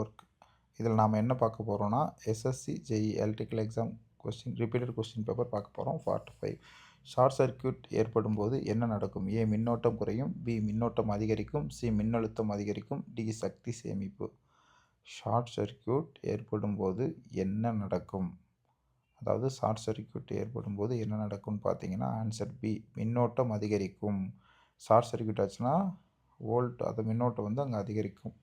Work இதில் நாம் என்ன பார்க்க போகிறோம்னா SSC JE electrical exam question repeated question paper பார்க்க போகிறோம் ஃபார்ட்டி ஃபைவ் ஷார்ட் சர்க்யூட் ஏற்படும் போது என்ன நடக்கும்? ஏ மின்னோட்டம் குறையும் பி மின்னோட்டம் அதிகரிக்கும் சி மின்னழுத்தம் அதிகரிக்கும் டி சக்தி சேமிப்பு. ஷார்ட் சர்க்யூட் ஏற்படும் போது என்ன நடக்கும்? அதாவது ஷார்ட் சர்க்யூட் ஏற்படும் போது என்ன நடக்கும்னு பார்த்தீங்கன்னா ஆன்சர் பி மின்னோட்டம் அதிகரிக்கும். ஷார்ட் சர்க்யூட் ஆச்சுன்னா வோல்ட் அது மின்னோட்டம் வந்து அங்கே அதிகரிக்கும்.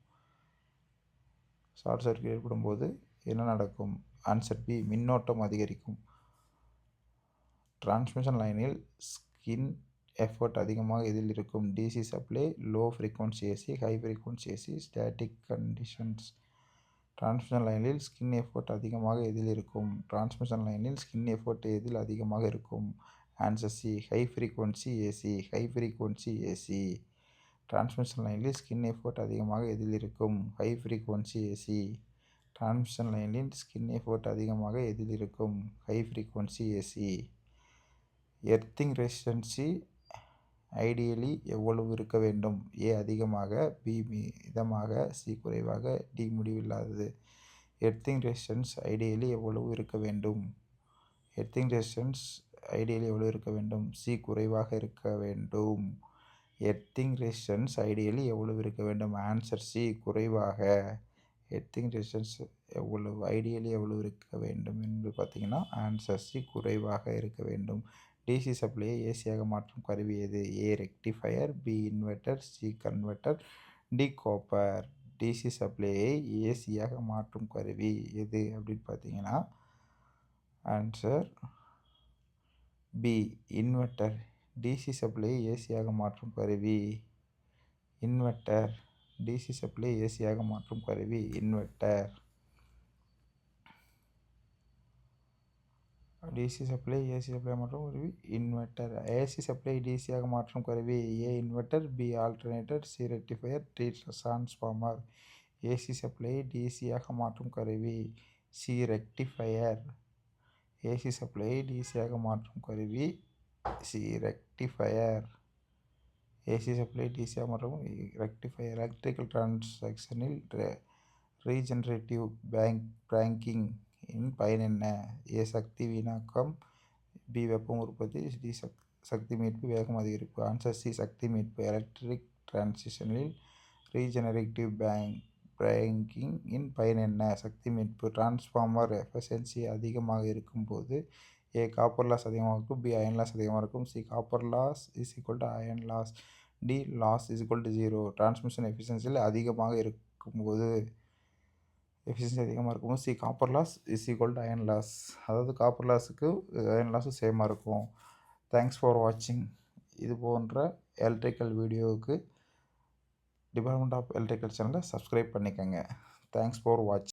ஷார்ட் சர்க்கியூட் ஏற்படும்போது என்ன நடக்கும்? ஆன்சர் பி மின்னோட்டம் அதிகரிக்கும். டிரான்ஸ்மிஷன் லைனில் ஸ்கின் எஃபர்ட் அதிகமாக இதில் இருக்கும். DC supply low frequency AC high frequency AC static conditions transmission லைனில் ஸ்கின் எஃபர்ட் அதிகமாக எதில் இருக்கும். டிரான்ஸ்மிஷன் லைனில் ஸ்கின் எஃபர்ட் எதில் அதிகமாக இருக்கும். Answer C high frequency AC high frequency AC transmission லைனில் ஸ்கின் எஃபோர்ட் அதிகமாக எதில் இருக்கும். ஹை ஃப்ரீக்வன்சி ஏசி டிரான்ஸ்மிஷன் லைனில் ஸ்கின் எஃபோர்ட் அதிகமாக எதில் இருக்கும். High frequency AC earthing resistance ideally எவ்வளவு இருக்க வேண்டும்? ஏ அதிகமாக பி மிதமாக சி குறைவாக டி முடிவில்லாதது. எர்த்திங் ரெசிஸ்டன்ஸ் ஐடியலி எவ்வளவு இருக்க வேண்டும்? எர்த்திங் ரெசிஸ்டன்ஸ் ஐடியலி எவ்வளவு இருக்க வேண்டும்? சி குறைவாக இருக்க வேண்டும். எர்த்திங் ரெசிஸ்டன்ஸ் ஐடியலி எவ்வளவு இருக்க வேண்டும்? ஆன்சர் சி குறைவாக. எர்த்திங் ரெசிஸ்டன்ஸ் எவ்வளவு? ஐடியலி எவ்வளவு இருக்க வேண்டும் என்று பார்த்தீங்கன்னா ஆன்சர் சி குறைவாக இருக்க வேண்டும். டிசி சப்ளையை ஏசியாக மாற்றும் கருவி எது? A rectifier B inverter C converter D copper DC சப்ளையை ஏசியாக மாற்றும் கருவி எது அப்படின்னு பார்த்தீங்கன்னா ஆன்சர் பி இன்வெர்ட்டர் டிசி சப்ளையை ஏசியாக மாற்றும் கருவி. இன்வெர்ட்டர் டிசி சப்ளை ஏசியாக மாற்றும் கருவி. Inverter DC supply AC supply மாற்றும் கருவி. இன்வெர்ட்டர் ஏசி சப்ளை டிசியாக மாற்றும் கருவி. A inverter B alternator C rectifier D transformer AC supply டிசியாக மாற்றும் கருவி. சி ரெக்டிஃபையர் ஏசி சப்ளை டிசியாக மாற்றும் கருவி. சி ரெக்டிஃபயர் ஏசி சப்ளை டிசியா மற்றும் ரெக்டிஃபயர் எலக்ட்ரிக்கல் டிரான்சாக்ஷனில் ரீஜெனரேட்டிவ் பேங்க் பேங்கிங் இன் பயன் என்ன? ஏ சக்தி வீணாக்கம் பி வெப்பம் உற்பத்தி டி சக் சக்தி மீட்பு வேகம் அதிகரிப்பு. ஆன்சர் சி சக்தி மீட்பு. எலக்ட்ரிக் டிரான்சிஷனில் ரீஜெனரேட்டிவ் பேங்க் பேங்கிங் இன் பயன் என்ன? சக்தி மீட்பு. டிரான்ஸ்ஃபார்மர் எஃபஷியன்சி அதிகமாக இருக்கும்போது ஏ காப்பர் லாஸ் அதிகமாக இருக்கும். பி அயன் லாஸ் அதிகமாக இருக்கும். C copper loss is equal to iron loss D loss is equal to zero transmission எஃபிஷியன்சியில் அதிகமாக இருக்கும்போது எஃபிஷியன்சி அதிகமாக இருக்கும்போது C copper loss is equal to iron loss அதாவது காப்பர் லாஸுக்கு அயன் லாஸும் சேமாக இருக்கும். தேங்க்ஸ் ஃபார் வாட்சிங் இது போன்ற எலக்ட்ரிக்கல் வீடியோவுக்கு டிபார்ட்மெண்ட் ஆஃப் எலக்ட்ரிக்கல் சேனலை சப்ஸ்கிரைப் பண்ணிக்கோங்க. Thanks for watch